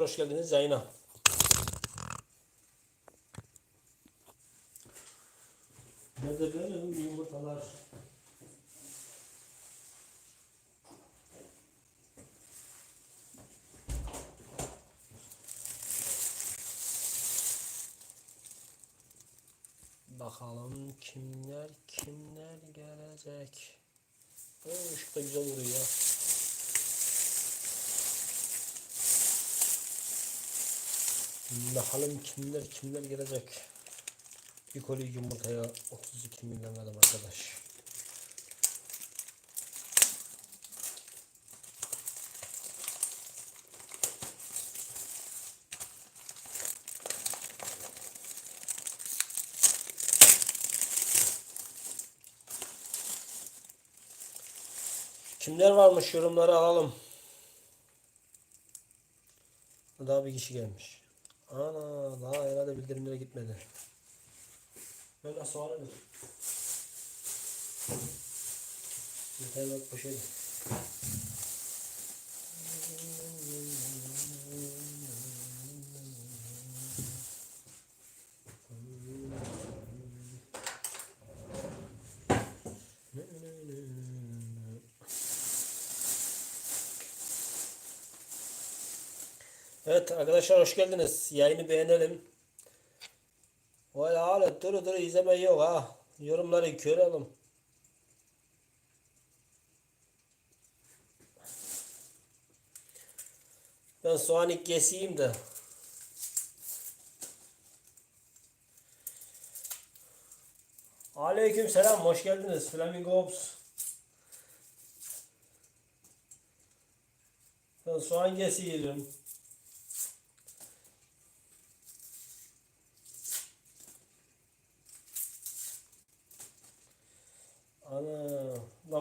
Hoş geldiniz yayına. Nerede benim yumurtalar? Bakalım kimler kimler gelecek. Oo, ışık da güzel vuruyor ya. Bakalım kimler kimler gelecek. Bir koli yumurtaya 32 milyon verdim arkadaş. Kimler varmış yorumları alalım. Daha bir kişi gelmiş. Ana daha herhalde bildirimlere gitmedi. Böyle soğanı mı? Yeter bak poşeti. Evet arkadaşlar hoş geldiniz. Yayını beğenelim. Öyle hala duru duru izleme yok ha. Yorumları görelim. Ben soğanı keseyim de. Aleyküm selam, hoş geldiniz. Flamingo Ops. Ben soğan kesiyorum.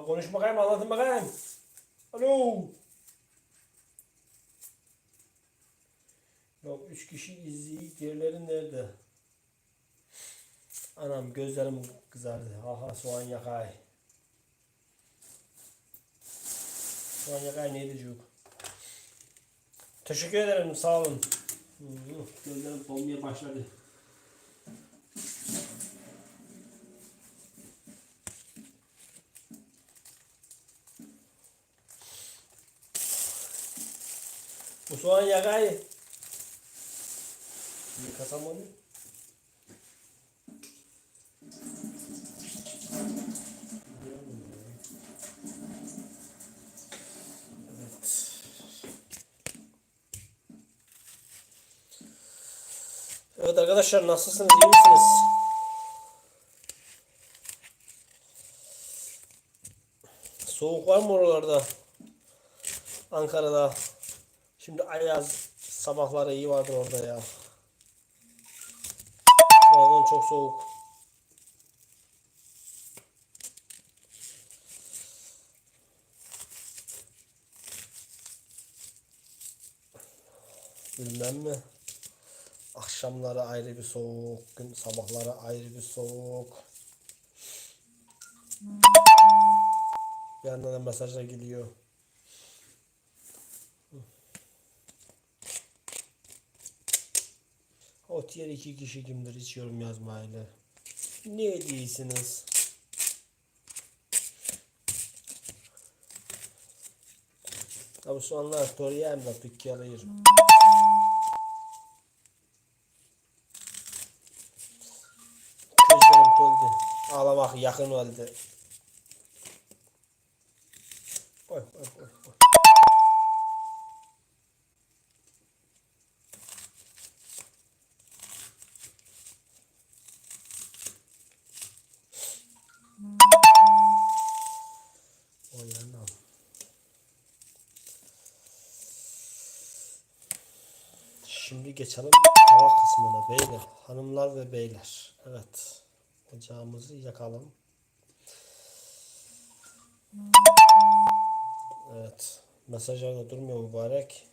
Konuş bakayım anlatın bakayım. Alo. Yok üç kişi izleyip diğerleri nerede? Anam gözlerim kızardı. Aha soğan yakay. Soğan yakay neydi çocuk? Teşekkür ederim sağ olun. Gözlerim dolmaya başladı. Soğan yakay. Yıkasam onu. Evet. Arkadaşlar nasılsınız? iyi misiniz? Soğuk var mı oralarda? Ankara'da. Şimdi ayaz sabahları iyi vardır orada ya. Bazen çok soğuk. Bilmem mi? Akşamları ayrı bir soğuk, gün sabahları ayrı bir soğuk. Bir yandan da mesajlar geliyor. O diğer iki kişi kimdir hiç yorum yazmayla. Ne değilsiniz? Abi soğanlar oraya hem de pükkalıyor. Gözlerim doldu. Ağlamak yakın oldu. Oy. Oy anam. Şimdi geçelim hava kısmına beyler, hanımlar ve beyler. Evet. Ocağımızı yakalım. Evet. Mesajlar durmuyor mübarek.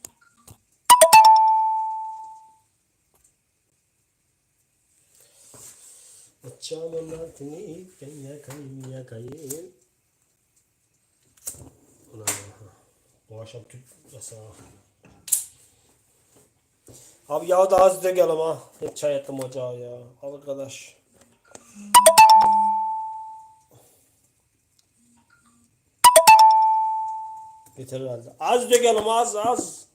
Ocağımın altını ben yakayım yakayım. Ulan Bu akşam tüp yasağı. Abi yağı da az dökelim ha. Çay ettim ocağı ya. Arkadaş. Yeter herhalde. Az dökelim az az.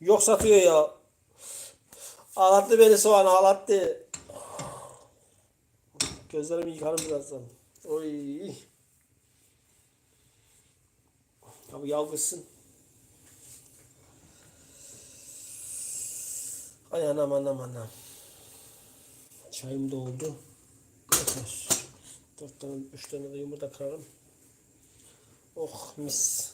Yok satıyor ya. Ağlattı beni soğan ağlattı. Gözlerimi yıkarım birazdan. Oy. Abi yağ. Ay anam anam anam. Çayım da oldu. Dört tane, üç tane de yumurta kırarım. Oh mis.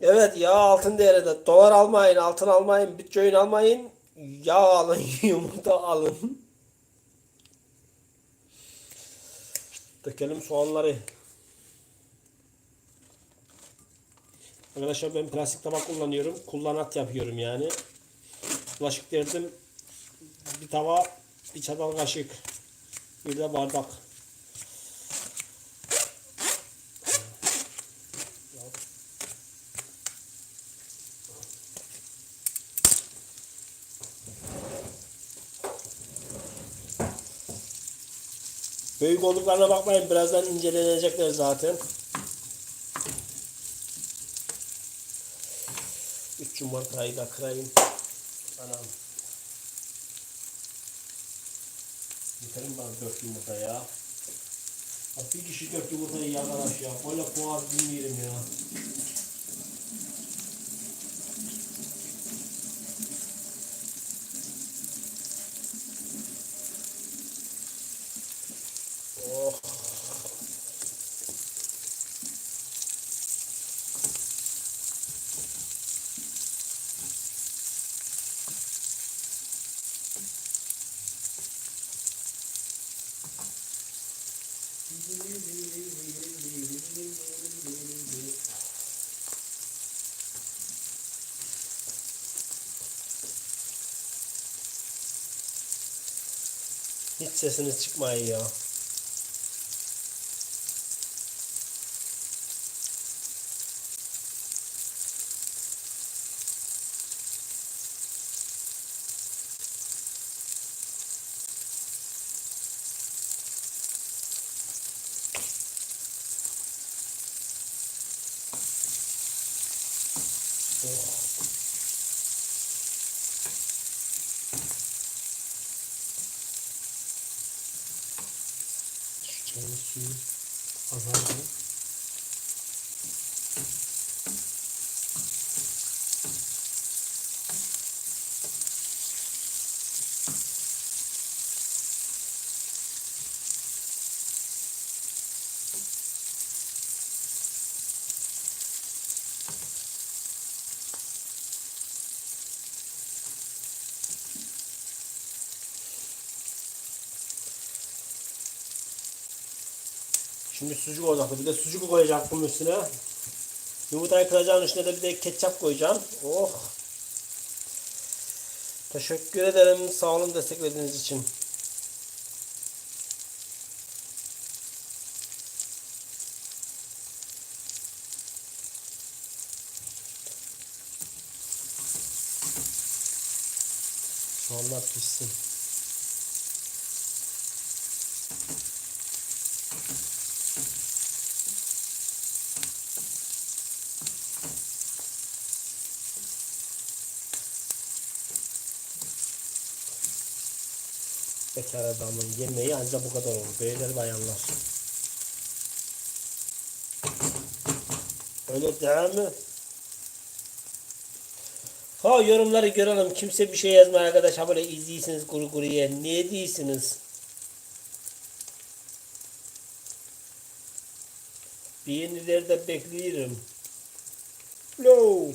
Evet yağ altın değerinde. Dolar almayın, altın almayın, bitcoin almayın. Yağ alın, yumurta alın. Dökelim soğanları. Arkadaşlar ben plastik tabak kullanıyorum. Kullanat yapıyorum yani. Bulaşık derdim. Bir tava, bir çatal kaşık. Bir de bardak. Büyük olduklarına bakmayın. Birazdan incelenecekler zaten. Üç yumurtayı da kırayım. Anam. Yeterim bana dört yumurta ya. Bir kişi dört yumurtayı yiyor arkadaş ya. Böyle boğaz bilmiyorum ya. Hiç sesiniz çıkmayın ya. Şu çayın suyu azaldı. Şimdi sucuk olacaktı. Bir de sucuk koyacaktım üstüne. Yumurtayı kıracağım üstüne de bir de ketçap koyacağım. Oh. Teşekkür ederim. Sağ olun desteklediğiniz için. Soğanlar pişsin. Bekar adamın yemeği ancak bu kadar olur. Beyler bayanlar. Öyle değil mi? Ha yorumları görelim. Kimse bir şey yazmıyor arkadaş. Ha böyle izliyorsunuz kuru kuruya. Ne diyorsunuz? Beğenileri de bekliyorum. Hello.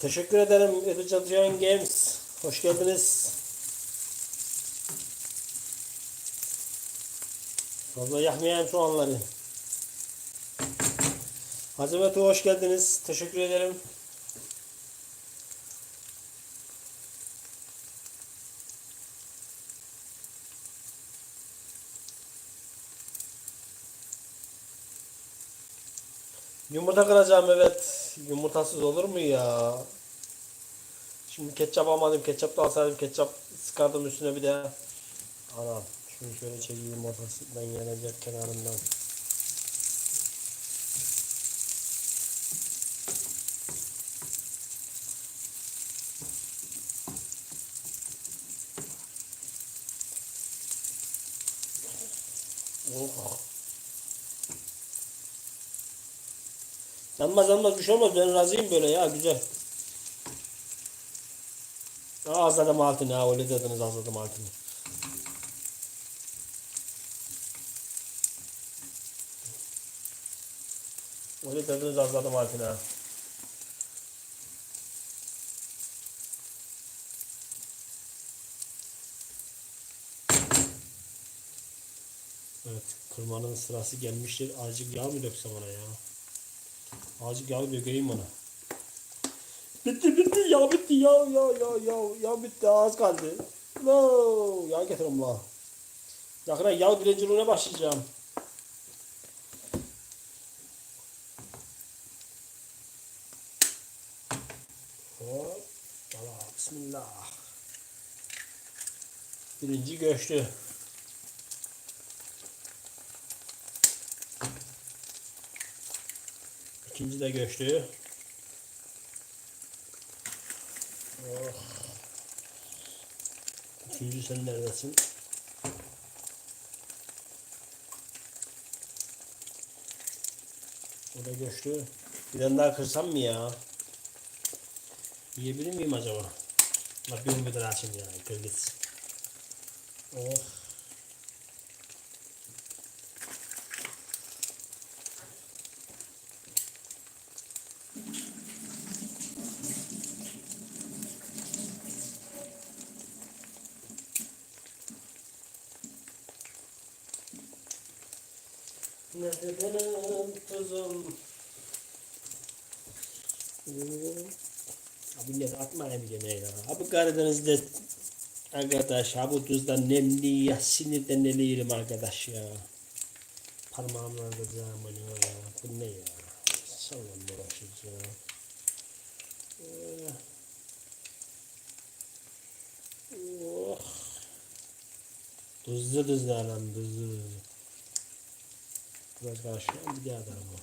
Teşekkür ederim Edücatyan Games. Hoş geldiniz. Fazla yakmayayım soğanları. Hazimet hoş geldiniz. Teşekkür ederim. Yumurta kıracağım evet. Yumurtasız olur mu ya? Şimdi ketçap almadım. Ketçap da alsaydım ketçap sıkardım üstüne bir de. Ana şunu şöyle çekeyim ortasından yanacak kenarından. Oh. Yanmaz yanmaz bir şey olmaz. Ben razıyım böyle ya güzel. Aa, azladım altını ha öyle dediniz azladım altını. Öyle dediniz azladım altını ha. Evet kırmanın sırası gelmiştir. Azıcık yağ mı döksem ona ya? Azıcık yağ dökeyim ona. Bitti bitti ya bitti ya ya ya ya ya bitti az kaldı. No, yağ getiriyorum la. Yakına yağ dilenciliğine başlayacağım. Hop. Bismillah. Birinci göçtü. İkinci de göçtü. Oh. Üçüncü sen neredesin? O da göçtü. Bir tane daha kırsam mı ya? Yiyebilir miyim acaba? Bak bir ümit açayım ya. Kır gitsin. Oh. Nerede benim kızım? Abi ne atma ne ya. Abi Karadeniz'de arkadaş abi tuzda nemli ya sinirden neleyelim arkadaş ya. Parmağımla da zaman ya. Bu ne ya? Sonra uğraşacağız ya. Ee, Oh. Tuzlu tuzlu anam tuzlu tuzlu. Biraz karıştıralım bir daha da bu.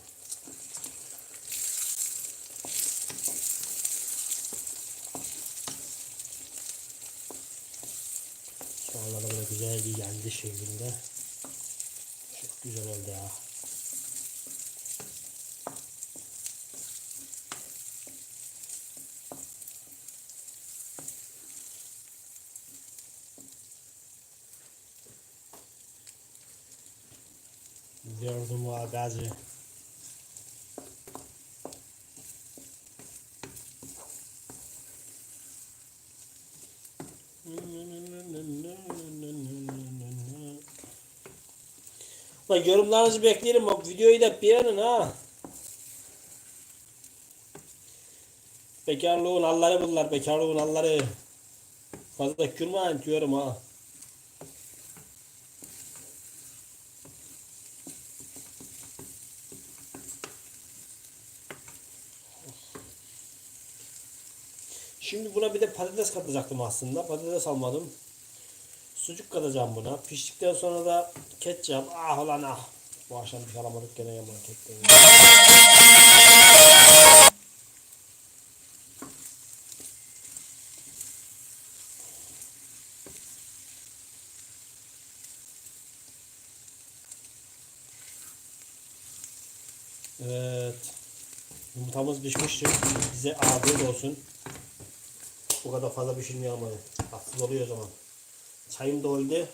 Soğanlar da böyle güzel bir yendi şeklinde. Çok güzel oldu ya. O gazı. Bak yorumlarınızı bekleyelim. Bak videoyu da beğenin ha. Bekarlığın alları bunlar. Bekarlığın alları. Fazla kürmayın diyorum ha. Şimdi buna bir de patates katacaktım aslında. Patates almadım. Sucuk katacağım buna. Piştikten sonra da ketçap. Ah lan ah. Bu akşam bir şey alamadık gene ya marketten. ya. Evet. Yumurtamız pişmiştir. Bize afiyet olsun. Kadar fazla pişirmiyor ama. Tatsız oluyor o zaman. Çayım da oldu.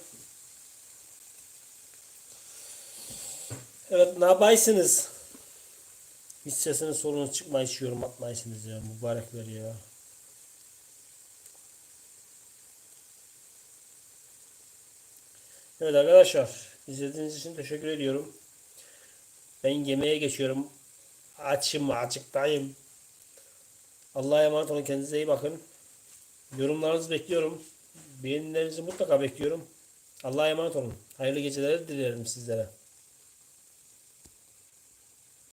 Evet ne yapaysınız? Hiç sesiniz solunuz çıkma hiç yorum atmaysınız ya. Mübarekler ya. Evet arkadaşlar. izlediğiniz için teşekkür ediyorum. Ben yemeğe geçiyorum. Açım acıktayım. Allah'a emanet olun. Kendinize iyi bakın. Yorumlarınızı bekliyorum. Beğenilerinizi mutlaka bekliyorum. Allah'a emanet olun. Hayırlı geceler dilerim sizlere.